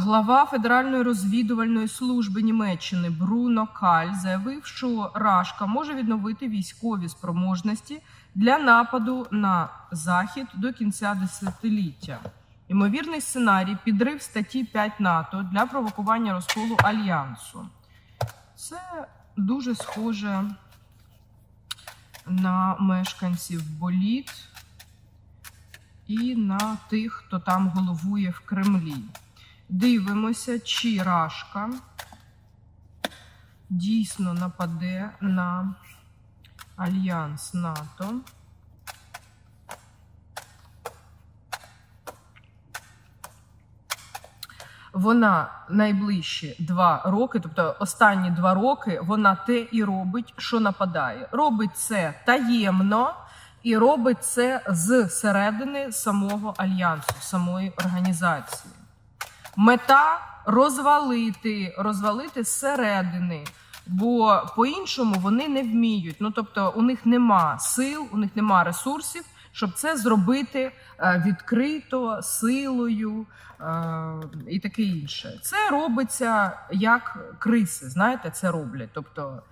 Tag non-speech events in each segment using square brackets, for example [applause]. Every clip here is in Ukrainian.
Глава Федеральної розвідувальної служби Німеччини Бруно Каль заявив, що Рашка може відновити військові спроможності для нападу на захід до кінця десятиліття. Ймовірний сценарій підрив статті 5 НАТО для провокування розколу альянсу. Це дуже схоже на мешканців боліт і на тих, хто там головує в Кремлі. Дивимося, чи Рашка дійсно нападе на альянс НАТО. Вона найближчі два роки, тобто останні два роки, вона те і робить, що нападає. Робить це таємно і робить це з середини самого альянсу, самої організації. Мета розвалити, розвалити зсередини, бо по-іншому вони не вміють. Ну тобто, у них нема сил, у них нема ресурсів, щоб це зробити е, відкрито, силою е, і таке інше. Це робиться як криси. Знаєте, це роблять. Тобто,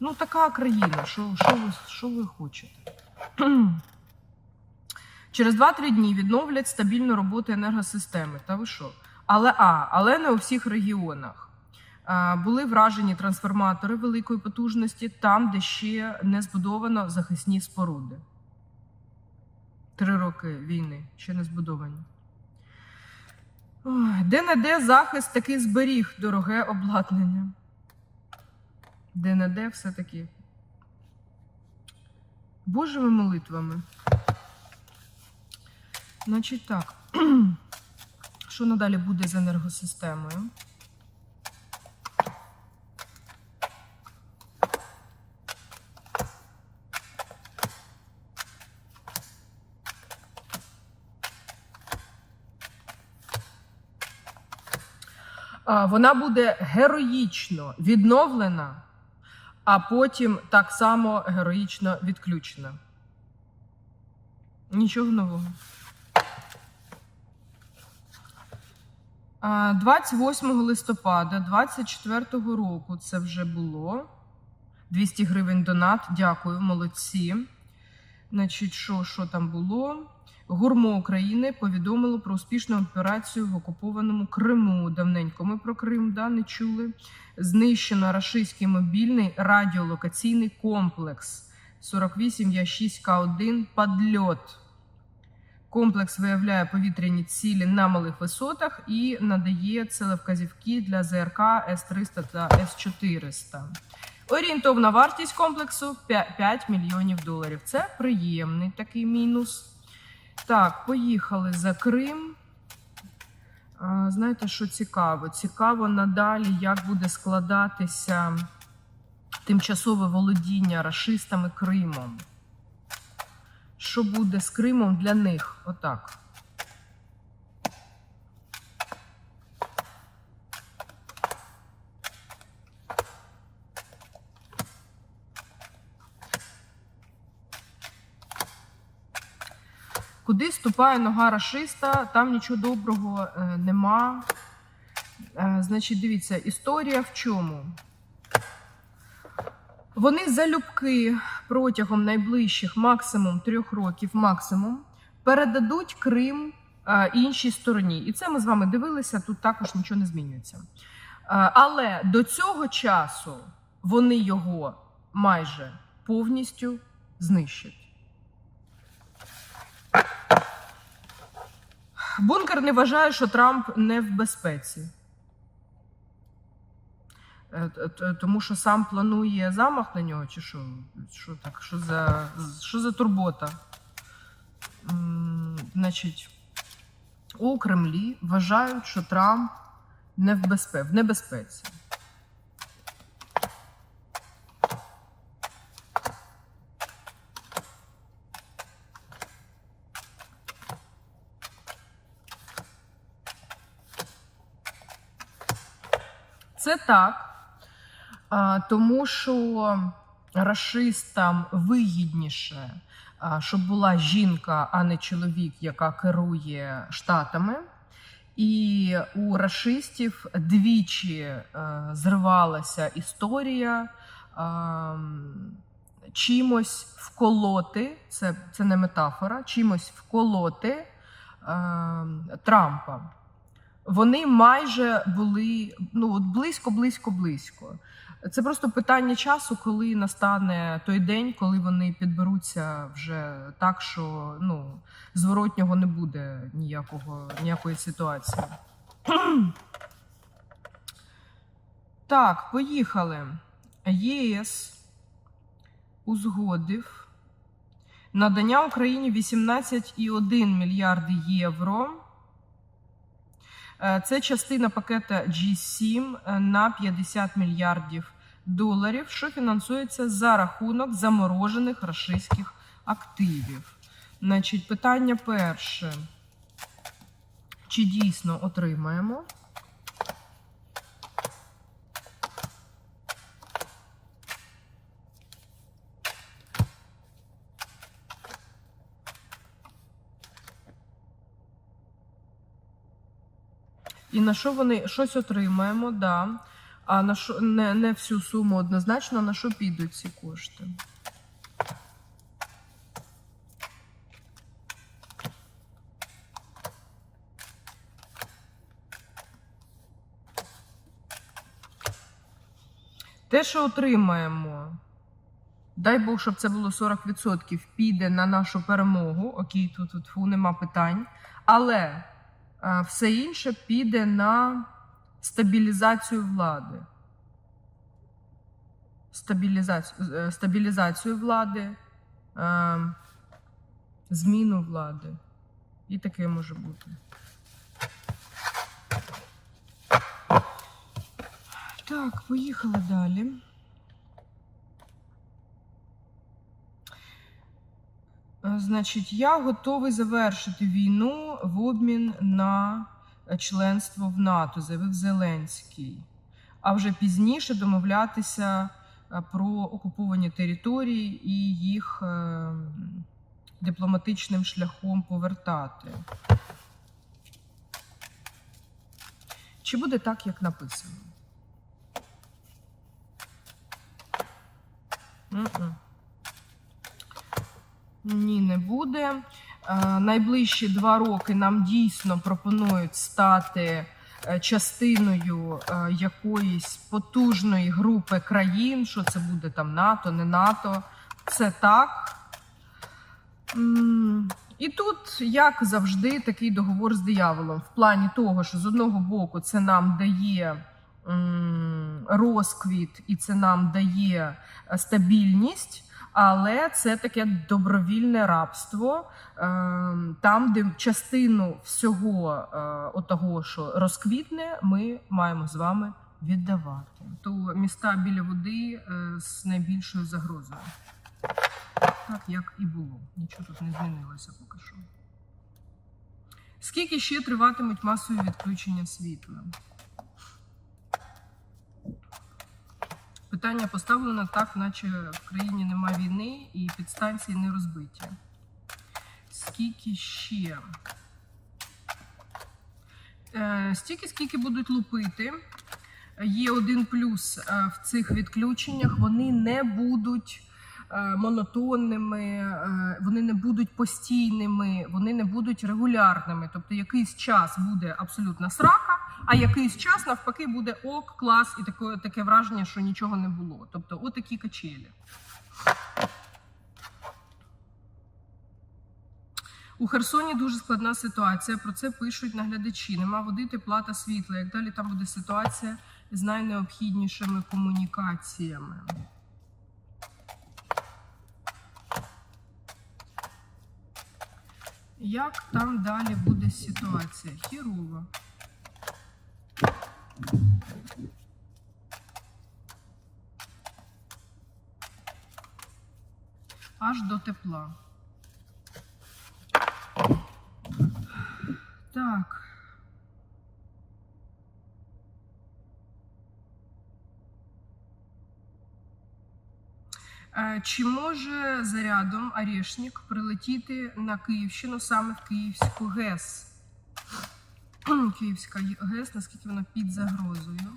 ну така країна, що, що, ви, що ви хочете? [clears throat] Через 2-3 дні відновлять стабільну роботу енергосистеми. Та ви що? Але а, але не у всіх регіонах. Були вражені трансформатори великої потужності там, де ще не збудовано захисні споруди. Три роки війни ще не збудовані. Ой, Де-не-де захист таки зберіг дороге обладнання. Де-не-де все-таки. Божими молитвами. Значить так. [clears throat] Що надалі буде з енергосистемою? Вона буде героїчно відновлена, а потім так само героїчно відключена. Нічого нового. 28 листопада 24 року це вже було. 200 гривень донат. Дякую, молодці. Значить, що, що там було? Гурмо України повідомило про успішну операцію в окупованому Криму. Давненько ми про Крим да, не чули. Знищено рашистський мобільний радіолокаційний комплекс 48 я 6 К1 «Падльот». Комплекс виявляє повітряні цілі на малих висотах і надає целевказівки для ЗРК С-300 та С-400. Орієнтовна вартість комплексу 5 мільйонів доларів. Це приємний такий мінус. Так, поїхали за Крим. Знаєте, що цікаво? Цікаво надалі, як буде складатися тимчасове володіння рашистами Кримом. Що буде з Кримом для них? Отак. Куди ступає нога рашиста, там нічого доброго е, нема. Е, значить, дивіться, історія в чому? Вони залюбки протягом найближчих максимум трьох років, максимум, передадуть Крим е, іншій стороні. І це ми з вами дивилися, тут також нічого не змінюється. Е, але до цього часу вони його майже повністю знищать. Бункер не вважає, що Трамп не в безпеці. Е, Тому що сам планує замах на нього, чи що? Що так? Що за, що за турбота? Значить, у Кремлі вважають, що Трамп не в, безпе... в небезпеці. Це так, тому що рашистам вигідніше, щоб була жінка, а не чоловік, яка керує штатами. І у рашистів двічі е, зривалася історія чимось вколоти, це, це не метафора, чимось вколоти е, Трампа. Вони майже були ну, от близько, близько, близько. Це просто питання часу, коли настане той день, коли вони підберуться вже так, що ну, зворотнього не буде ніякого, ніякої ситуації. [clears throat] Так, поїхали. ЄС узгодив надання Україні 18,1 мільярди євро. Е, Це частина пакета G7 на 50 мільярдів доларів, що фінансується за рахунок заморожених рашистських активів. Значить, питання перше. Чи дійсно отримаємо? І на що вони щось отримаємо, да. А на що не, не всю суму однозначно, на що підуть ці кошти? Те, що отримаємо, дай Бог, щоб це було 40%, піде на нашу перемогу. Окей, тут, тут фу, нема питань. Але а, все інше піде на стабілізацію влади. Стабілізацію, е, стабілізацію влади, е, зміну влади. І таке може бути. Так, поїхали далі. Е, Значить, я готовий завершити війну в обмін на членство в НАТО, заявив Зеленський. А вже пізніше домовлятися е, про окуповані території і їх е, дипломатичним шляхом повертати. Чи буде так, як написано? Ні, не буде. Е, Найближчі два роки нам дійсно пропонують стати е, частиною е, якоїсь потужної групи країн. Що це буде там НАТО, не НАТО. Це так. І тут, як завжди, такий договор з дияволом. В плані того, що з одного боку це нам дає розквіт і це нам дає стабільність. Але це таке добровільне рабство, е, там, де частину всього е, отого, що розквітне, ми маємо з вами віддавати. То міста біля води е, з найбільшою загрозою. Так як і було. Нічого тут не змінилося поки що. Скільки ще триватимуть масові відключення світла? Питання поставлено так, наче в країні нема війни і підстанції не розбиті. Скільки ще? Е, стільки, скільки будуть лупити. Є один плюс е, в цих відключеннях: вони не будуть е, монотонними, вони не будуть постійними, вони не будуть регулярними. Тобто якийсь час буде абсолютна срака, а якийсь час навпаки буде ок, клас, і таке, таке враження, що нічого не було. Тобто, отакі качелі. У Херсоні дуже складна ситуація. Про це пишуть наглядачі. Нема води, тепла та світла. Як далі там буде ситуація з найнеобхіднішими комунікаціями? Як там далі буде ситуація? Хірова. Аж до тепла. Так. Е, Чи може зарядом Орешник прилетіти на Київщину саме в Київську ГЕС? Київська ГЕС, наскільки вона під загрозою.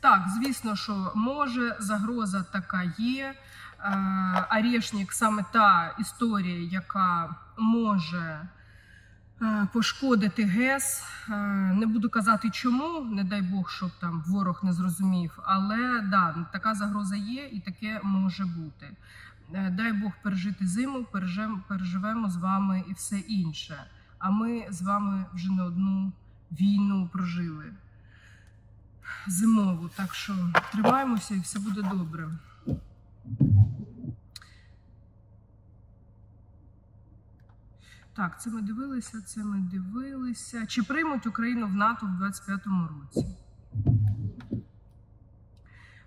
Так, звісно, що може, загроза така є. Е, Орешник саме та історія, яка може пошкодити ГЕС. Е, Не буду казати чому, не дай Бог, щоб там ворог не зрозумів. Але да, така загроза є і таке може бути. Е, Дай Бог пережити зиму, пережем- переживемо з вами і все інше. А ми з вами вже не одну війну прожили зимову. Так що тримаємося і все буде добре. Так, це ми дивилися, це ми дивилися. Чи приймуть Україну в НАТО в 25-му році?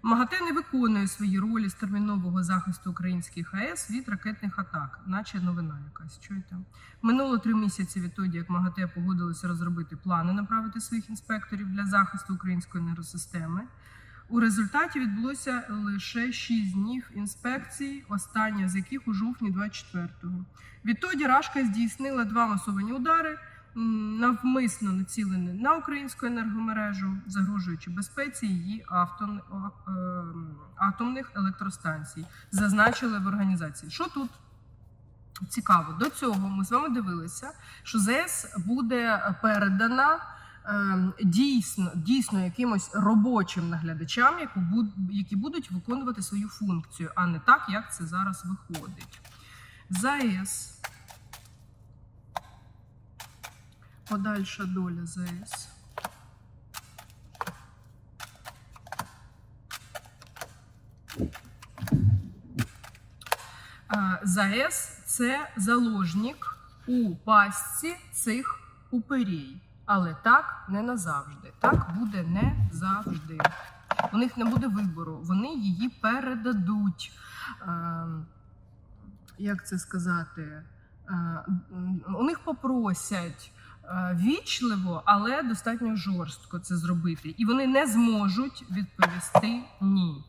МАГАТЕ не виконує свої ролі з термінового захисту українських АЕС від ракетних атак, наче новина якась. Чуєте? Минуло три місяці відтоді, як МАГАТЕ погодилося розробити плани направити своїх інспекторів для захисту української енергосистеми. У результаті відбулося лише 6 днів інспекцій, остання з яких у жовтні 24-го. Відтоді Рашка здійснила два масовані удари, навмисно націлені на українську енергомережу, загрожуючи безпеці її ем, атомних електростанцій, зазначили в організації. Що тут цікаво? До цього ми з вами дивилися, що ЗС буде передана дійсно, дійсно якимось робочим наглядачам, які будуть виконувати свою функцію, а не так, як це зараз виходить. ЗАЕС. Подальша доля ЗАЕС. А, ЗАЕС це заложник у пастці цих упирій. Але так не назавжди. Так буде не завжди. У них не буде вибору. Вони її передадуть. Е, як це сказати? Е, у них попросять е, вічливо, але достатньо жорстко це зробити. І вони не зможуть відповісти ні.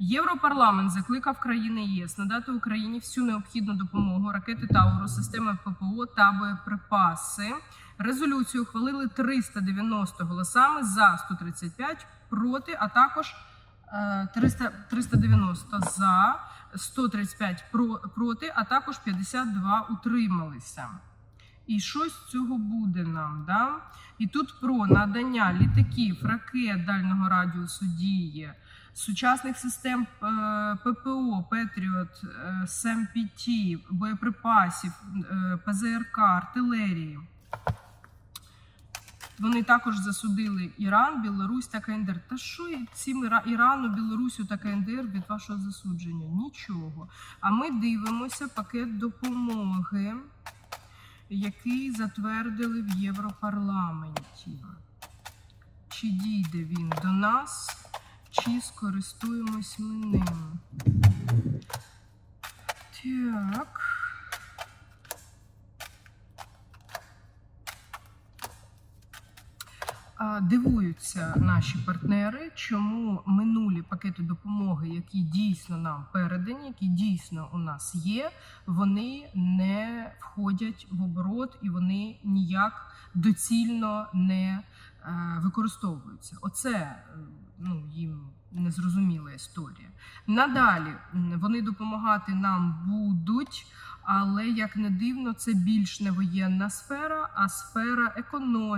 Європарламент закликав країни ЄС надати Україні всю необхідну допомогу ракети Тауру, системи ППО та боєприпаси. Резолюцію ухвалили 390 голосами за 135 проти, а також е, 300, 390 за 135 про, проти, а також 52 утрималися. І що з цього буде нам? Да? І тут про надання літаків, ракет дальнього радіусу дії, сучасних систем е, ППО, Петріот, е, СМПТ, боєприпасів, е, ПЗРК, артилерії. Вони також засудили Іран, Білорусь та КНДР. Та що цим Ірану, Білорусю та КНДР від вашого засудження? Нічого. А ми дивимося пакет допомоги, який затвердили в Європарламенті. Чи дійде він до нас, чи скористуємось ми ним? Так. Дивуються наші партнери, чому минулі пакети допомоги, які дійсно нам передані, які дійсно у нас є, вони не входять в оборот і вони ніяк доцільно не е, використовуються. Оце е, ну, їм незрозуміла історія. Надалі вони допомагати нам будуть. Але як не дивно, це більш не воєнна сфера, а сфера економіки.